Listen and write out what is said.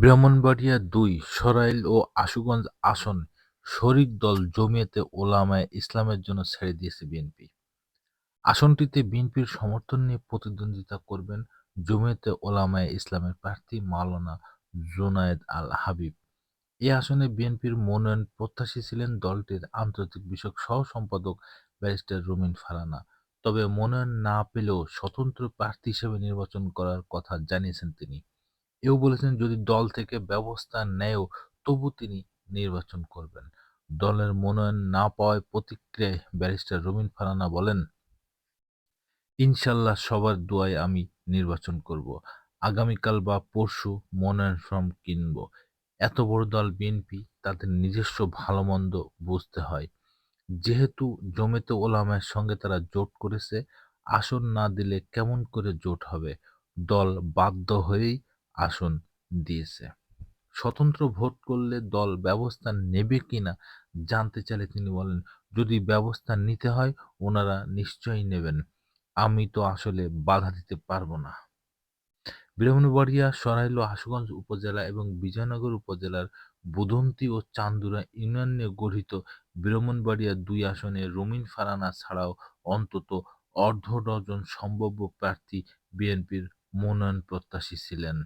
ব্রাহ্মণবাড়িয়া দুই, সরাইল ও আশুগঞ্জ আসন শরিক দল জমিয়তে ওলামায়ে ইসলামের জন্য ছেড়ে দিয়েছে বিএনপি। আসনটিতে বিএনপির সমর্থন নিয়ে প্রতিদ্বন্দ্বিতা করবেন জমিয়তে ওলামায়ে ইসলামের প্রার্থী মাওলানা জুনায়েদ আল হাবিব। এ আসনে বিএনপির মনোনয়ন প্রত্যাশী ছিলেন দলটির আন্তর্জাতিক বিষয়ক সহ-সম্পাদক ব্যারিস্টার রুমিন ফারানা তবে মনোনয়ন না পেলেও স্বতন্ত্র প্রার্থী হিসেবে নির্বাচন করার কথা জানিয়েছেন তিনি। এও বলেছেন যদি দল থেকে ব্যবস্থা নেয়ও তবু তিনি নির্বাচন করবেন। দলের মনোনয়ন না পাওয়ায় প্রতিক্রিয়ায় ব্যারিস্টার রুমিন ফারানা বলেন, ইনশাল্লাহ সবার দোয়ায় আমি নির্বাচন করব। আগামীকাল বা পরশু মনোনয়ন ফরম কিনব। এত বড় দল বিএনপি, তাদের নিজস্ব ভালো-মন্দ বুঝতে হয়। যেহেতু জমিয়তে ওলামার সঙ্গে তারা জোট করেছে, আসন না দিলে কেমন করে জোট হবে? দল বাধ্য হয়েই আসন দিয়েছে। স্বতন্ত্র ভোট করলে দল ব্যবস্থা নেবে কিনা জানতে চাইলে তিনি বলেন, যদি ব্যবস্থা নিতে হয় ওনারা নিশ্চয়ই নেবেন। আমি তো আসলে বাধা দিতে পারব না। ব্রাহ্মণবাড়িয়া, সরাইল আশুগঞ্জ উপজেলা এবং বিজয়নগর উপজেলার বুধন্তি ও চান্দুরা ইউনিয়ন নিয়ে গঠিত ব্রাহ্মণবাড়িয়া দুই আসনে রুমিন ফারানা ছাড়াও অন্তত অর্ধ ডজন সম্ভাব্য প্রার্থী বিএনপির মনোনয়ন প্রত্যাশী ছিলেন।